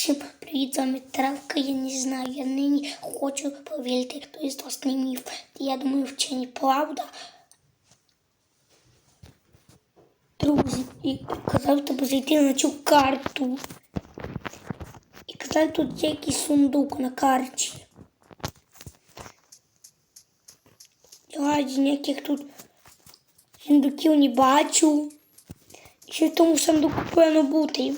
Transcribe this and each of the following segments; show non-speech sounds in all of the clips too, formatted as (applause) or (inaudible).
Всім привіт, з вами Травка. Я не знаю, я нині хочу повірити, хто із вас не міф. Я думаю, вчені правда. Друзі, і казав тобі зайти на цю карту. І казав, тут є сундук на карті. Я ніяких тут сундуків не бачу. Ще в тому сундуку повинно бути.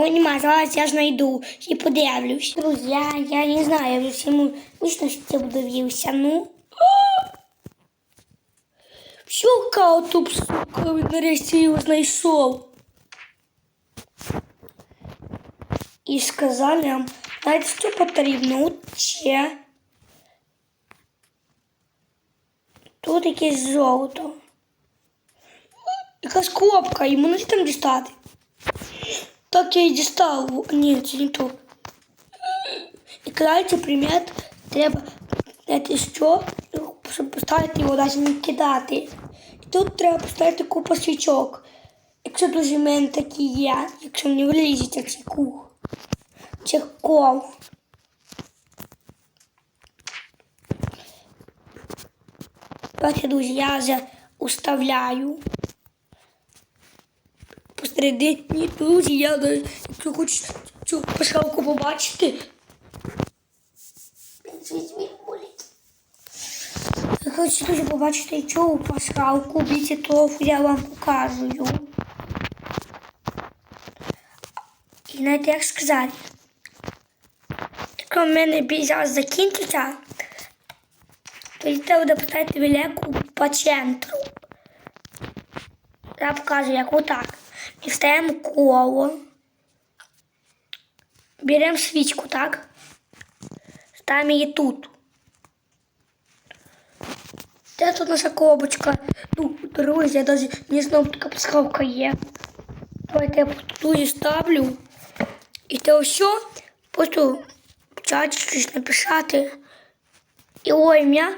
Його нема, я знайду і подивлюсь. Друзі, я, я не знаю, я всьому вічно це дивився. Ну. Щука тут, сука, нарешті його знайшов. І сказали нам, знаєте, що потрібно? От ще. Тут якесь золото. Якась кнопка, йому не там дістати. Так я і дістав. Ні, це не то. І кидайте примет, треба знаєте що, щоб поставити його навіть не кидати. І тут треба поставити купу свічок. Якщо дуже мене такі є, якщо не влізеться цей кух. Цих кол. Давайте, друзі, я вже уставляю посередині, друзі, я навіть, хочеш цю пашалку побачити. Я хочу дуже побачити цю пашалку, бійці того я вам покажу. І знаєте, як сказати, якщо в мене бій зараз закінчиться, то я треба поставити велику по центру. Я покажу, як отак. І встаємо коло. Беремо свічку, так? Ставимо її тут. Де тут наша коробочка? Ну, друзі, я навіть не знав, така пасхалка є. Давайте я тут її ставлю. І це все просто в чаті щось написати. И ой, у меня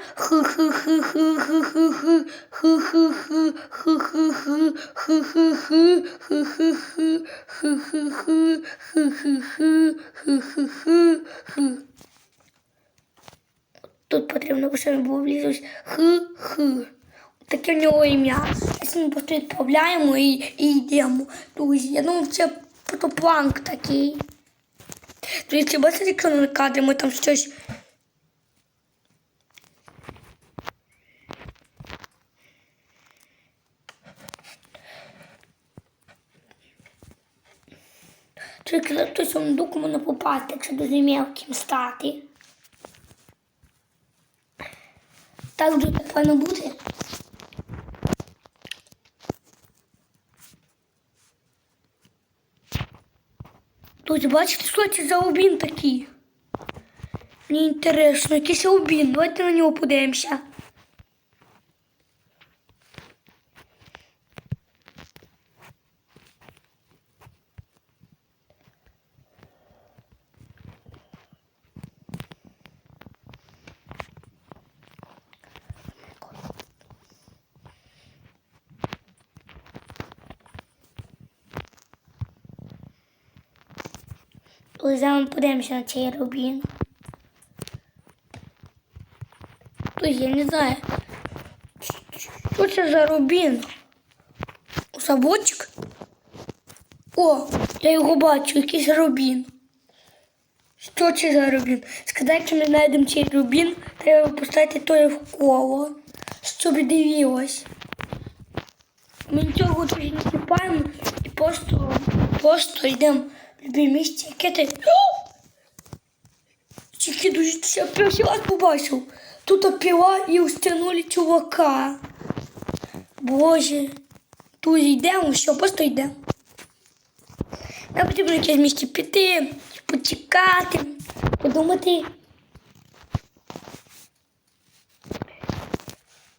Тут потрібно постійно було влізуть хи-хи. Таке в нього ім'я. Якщо ми просто відправляємо і, і йдемо. Друзі, я думав, це протопланк такий. Друзі, бачите, якщо ми кадрі, ми там щось За той сундук можна попасти, якщо дуже мелким стати. Так вже так повинно бути. Тут бачите, що це за обін такий? Мені інтересно, якийсь обін. Давайте на нього подивимося. Ось зараз подивимося на цей рубін. Тобто я не знаю, що це за рубін? Заводчик? О, я його бачу, якийсь рубін. Що це за рубін? Сказати, ми знайдемо цей рубін, треба поставити той в коло, щоб дивилось. Ми нічого тут не купаємо і просто, просто йдемо в любе місце, яке ти. Тільки дуже перший раз побачив. Тут опіла і устянули чувака. Боже. Тут йдемо, що просто йдемо. Нам потрібно якесь місце піти, почекати, подумати.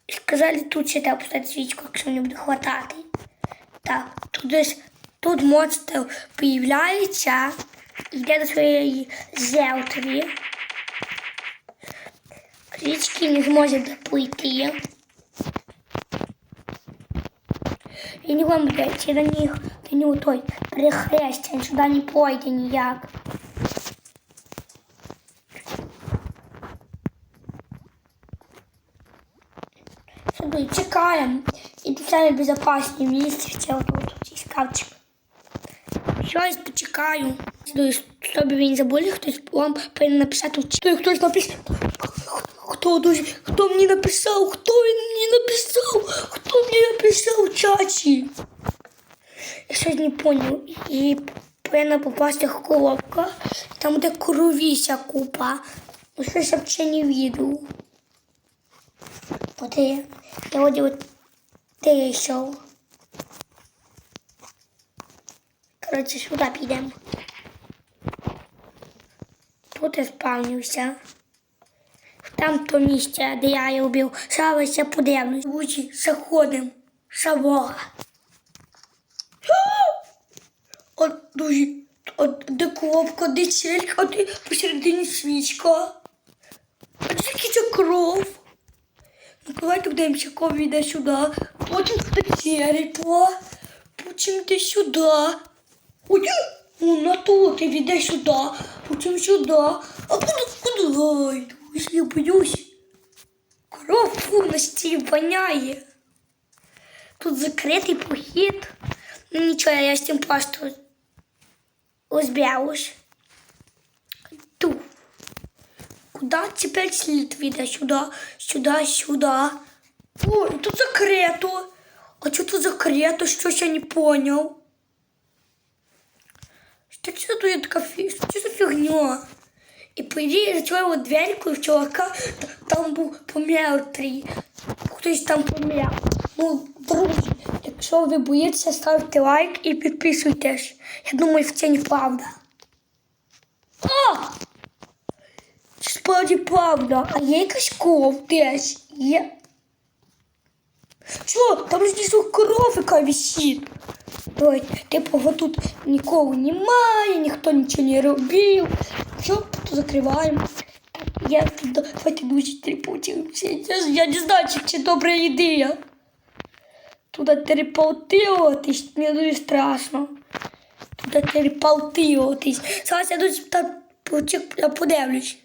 Сказали, тут ще треба поставити свічку, якщо не буде хватати. Так, тут десь Тут монстр появляється, йде до своєї жертви. Річки не зможе доплити. Він вам до них до нього той прихрестя, він сюди не пройде ніяк. Сюди чекаємо. І це найбезпечніше місце в цьому тут. Скавчик. Щось почекаю. Щоб ви забули, хтось вам повинен написати. Хто хтось написав. Хто дуже, хто мені написав? Хто він мені написав? Хто мені написав в чаті? Я щось не поняв. І повинна попасти коробка. Там буде кровіся купа. Ну щось я взагалі не віду. От я, я от де йшов. Коротше, сюди підемо. Тут я спавнився. Там то місце, де я його вбив. Зараз я подивлюсь. Друзі, заходимо. Шавога. От дуже. От де коробка, де целька, а де посередині свічка. А де такі це кров? Ну, давайте подивимося, кого йде сюди. Потім де церква. Потім йде сюди. Ой, ну, на тут іде сюди. Потім сюди. А куди, куди? Друзі, я боюсь. Кров стілі воняє. Тут закритий похід. Ну нічого, я з цим просто розберусь. Ту. Куда теперь слід віде? Сюди, сюди, сюди. Ой, тут закрито. А що тут закрито? Щось я не понял. Что тут така фі... Що за фігня? І по ідеї за цією дверькою в чувака там був помертвий. Хтось там помер. Ну, друзі, якщо ви боїтеся, ставте лайк і підписуйтесь. Я думаю, це неправда. А! Це справді правда. А є якась кров десь? Є. Що? Там знизу кров яка висить. Типу, тут нікого немає, ніхто нічого не робив. Все, тут закриваємо. Я тут давайте дуже телепортуємося. Я, не знаю, чи це добра ідея. Туди телепортуватись, мені дуже страшно. Туди телепортуватись. Зараз я почек- я подивлюсь.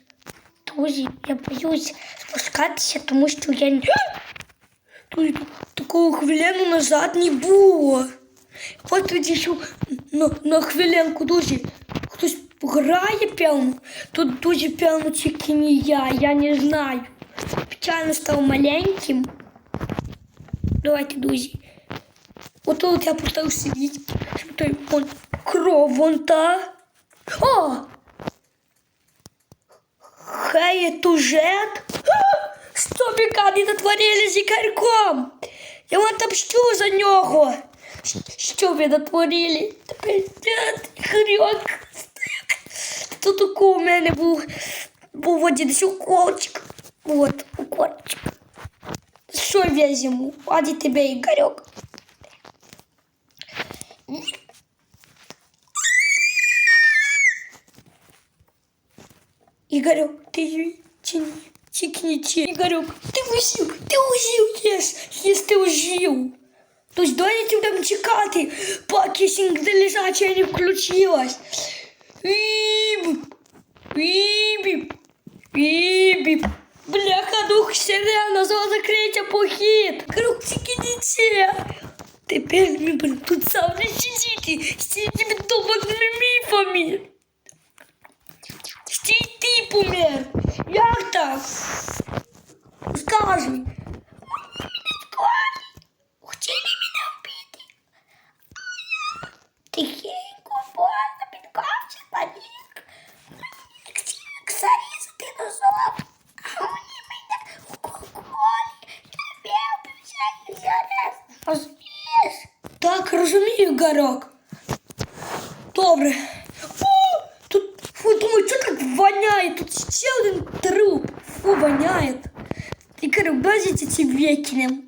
Друзі, я боюсь спускатися, тому що я. Тут (gasps) такого хвилину назад не було. От тоді що на, на хвилинку дуже хтось грає певно. Тут дуже певно тільки не я, я не знаю. Печально став маленьким. Давайте, друзі. От тут я поставив сидіти. Щоб той вон кров вон та. О! Хай тужет. Що бікані натворили з ікарком? Я вам отомщу за нього. Що ви натворили? Тепер хрюк. Тут у мене був, був один ще уколчик. Вот, уколчик. Що я зиму? Аді тебе, Ігорьок. Ігорьок, ти живий чи ні? Тільки не ті. Ігорьок, ти ужив, ти ужив, єс, єс, ти ужив. Тож доїдь будемо чекати, поки сигналізація не включилась. Віп, віп, віп. Бляха, дух сирена, за закриття похід. Круг тільки дітей. Тепер ми будемо тут сам не сидіти, з цими довбаними міфами. Стій ти помер. Як так? Скажи. Хотіли мене вбити. А я тихенько больно підкався панік. Ксарізати носом. А вони мене в коколі. Я вибився зараз. Розумієш? Так, розумію, Добре. Фу, тут, фу, думаю, що так воняє? Тут ще один труп. Фу, воняє. Ігорю, бачите ці викинем.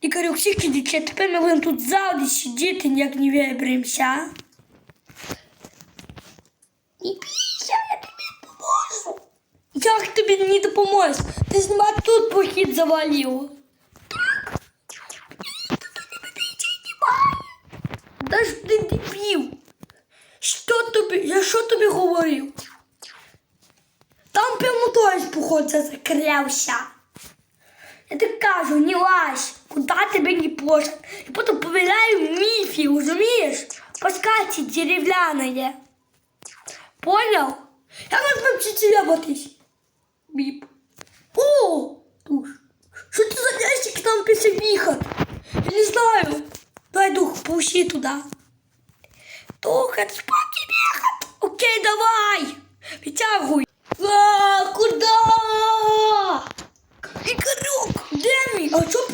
Ігорю, всіх ідіть, тепер ми будемо тут завжди сидіти, ніяк не виберемося. Не бійся, я тобі допоможу. Як тобі не допоможе? Ти ж тут похід завалив. Та ж ти дебіл. Що тобі? Я що тобі говорив? Там прямо той походу закрився. Я так кажу, не лазь, куди тебе не пошли. І потім повіляю міфі, розумієш? Паскаті дерев'яне. Понял? Я можу ябатись. Біп. О! Що це за ящик там після виход? Я не знаю. Давай, дух, пущи туда. Дух, спать бегать. Окей, давай. Вытягивай. А, куда? Ігорюк, где мы? А що